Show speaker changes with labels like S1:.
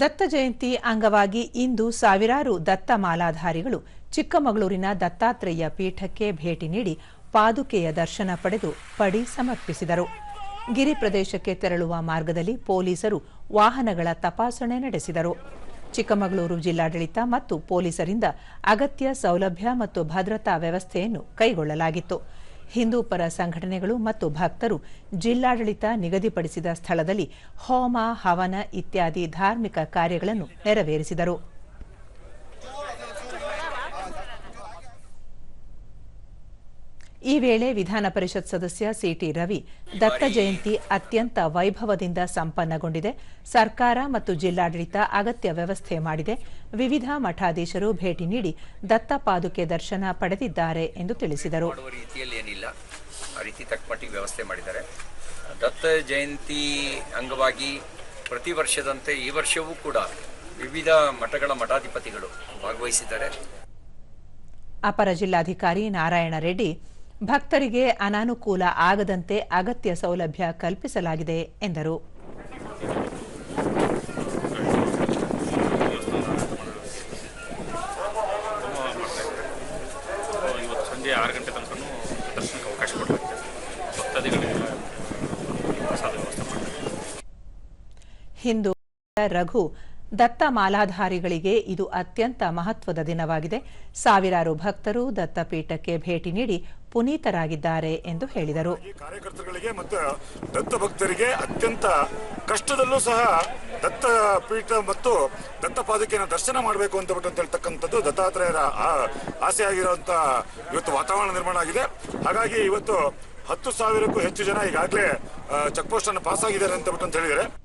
S1: ದತ್ತ ಜಯಂತಿ ಅಂಗವಾಗಿ ಇಂದು ಸಾವಿರಾರು ದತ್ತ ಮಾಲಾಧಾರಿಗಳು ಚಿಕ್ಕಮಗಳೂರಿನ ದತ್ತಾತ್ರೇಯ ಪೀಠಕ್ಕೆ ಭೇಟಿ ನೀಡಿ ಪಾದುಕೆಯ ದರ್ಶನ ಪಡೆದು ಪಡಿ ಸಮರ್ಪಿಸಿದರು. ಗಿರಿ ಪ್ರದೇಶಕ್ಕೆ ತೆರಳುವ ಮಾರ್ಗದಲ್ಲಿ ಪೊಲೀಸರು ವಾಹನಗಳ ತಪಾಸಣೆ ನಡೆಸಿದರು. ಚಿಕ್ಕಮಗಳೂರು ಜಿಲ್ಲಾಡಳಿತ ಮತ್ತು ಪೊಲೀಸರಿಂದ ಅಗತ್ಯ ಸೌಲಭ್ಯ ಮತ್ತು ಭದ್ರತಾ ವ್ಯವಸ್ಥೆಯನ್ನು ಕೈಗೊಳ್ಳಲಾಗಿತ್ತು. ಹಿಂದೂ ಪರ ಸಂಘಟನೆಗಳು ಮತ್ತು ಭಕ್ತರು ಜಿಲ್ಲಾಡಳಿತ ನಿಗದಿಪಡಿಸಿದ ಸ್ಥಳದಲ್ಲಿ ಹೋಮ ಹವನ ಇತ್ಯಾದಿ ಧಾರ್ಮಿಕ ಕಾರ್ಯಗಳನ್ನು ನೆರವೇರಿಸಿದರು. ಈ ವೇಳೆ ವಿಧಾನ ಪರಿಷತ್ ಸದಸ್ಯ ಸಿಟಿ ರವಿ ದತ್ತ ಜಯಂತಿ ಅತ್ಯಂತ ವೈಭವದಿಂದ ಸಂಪನ್ನಗೊಂಡಿದೆ. ಸರ್ಕಾರ ಮತ್ತು ಜಿಲ್ಲಾಡಳಿತ ಅಗತ್ಯ ವ್ಯವಸ್ಥೆ ಮಾಡಿದೆ. ವಿವಿಧ ಮಠಾಧೀಶರು ಭೇಟಿ ನೀಡಿ ದತ್ತ ಪಾದುಕೆ ದರ್ಶನ ಪಡೆದಿದ್ದಾರೆ ಎಂದು ತಿಳಿಸಿದರು.
S2: ಮಾಡುವ ರೀತಿಯಲ್ಲಿ ಏನಿಲ್ಲ. ಆ ರೀತಿ ತಕ್ಕಮಟ್ಟಿ ವ್ಯವಸ್ಥೆ ಮಾಡಿದ್ದಾರೆ. ದತ್ತ ಜಯಂತಿ ಅಂಗವಾಗಿ ಪ್ರತಿ ವರ್ಷದಂತೆ ಈ ವರ್ಷವೂ ಕೂಡ ವಿವಿಧ ಮಠಗಳ ಮಠಾಧಿಪತಿಗಳು ಭಾಗವಹಿಸಿದ್ದಾರೆ.
S1: ಅಪರ ಜಿಲ್ಲಾಧಿಕಾರಿ ನಾರಾಯಣ ರೆಡ್ಡಿ ಭಕ್ತರಿಗೆ ಅನಾನುಕೂಲ ಆಗದಂತೆ ಅಗತ್ಯ ಸೌಲಭ್ಯ ಕಲ್ಪಿಸಲಾಗಿದೆ ಎಂದರು. ಹಿಂದೂ ರಘು ದತ್ತ ಮಾಲಾಧಾರಿಗಳಿಗೆ ಇದು ಅತ್ಯಂತ ಮಹತ್ವದ ದಿನವಾಗಿದೆ. ಸಾವಿರಾರು ಭಕ್ತರು ದತ್ತಪೀಠಕ್ಕೆ ಭೇಟಿ ನೀಡಿ ಪುನೀತರಾಗಿದ್ದಾರೆ ಎಂದು ಹೇಳಿದರು.
S3: ಕಾರ್ಯಕರ್ತರಿಗೆ ಮತ್ತು ದತ್ತ ಭಕ್ತರಿಗೆ ಅತ್ಯಂತ ಕಷ್ಟದಲ್ಲೂ ಸಹ ದತ್ತ ಪೀಠ ಮತ್ತು ದತ್ತ ಪಾದುಕೆಯನ್ನು ದರ್ಶನ ಮಾಡಬೇಕು ಅಂತ ಬಿಟ್ಟು ಅಂತ ಹೇಳ್ತಕ್ಕಂಥದ್ದು ದತ್ತಾತ್ರೇಯರ ಆಸೆ ಆಗಿರುವಂತಹ ಇವತ್ತು ವಾತಾವರಣ ನಿರ್ಮಾಣ ಆಗಿದೆ. ಹಾಗಾಗಿ ಇವತ್ತು ಹತ್ತು ಸಾವಿರಕ್ಕೂ ಹೆಚ್ಚು ಜನ ಈಗಾಗಲೇ ಚೆಕ್ ಪೋಸ್ಟ್ ಅನ್ನು ಪಾಸ್ ಆಗಿದ್ದಾರೆ ಅಂತ ಬಿಟ್ಟು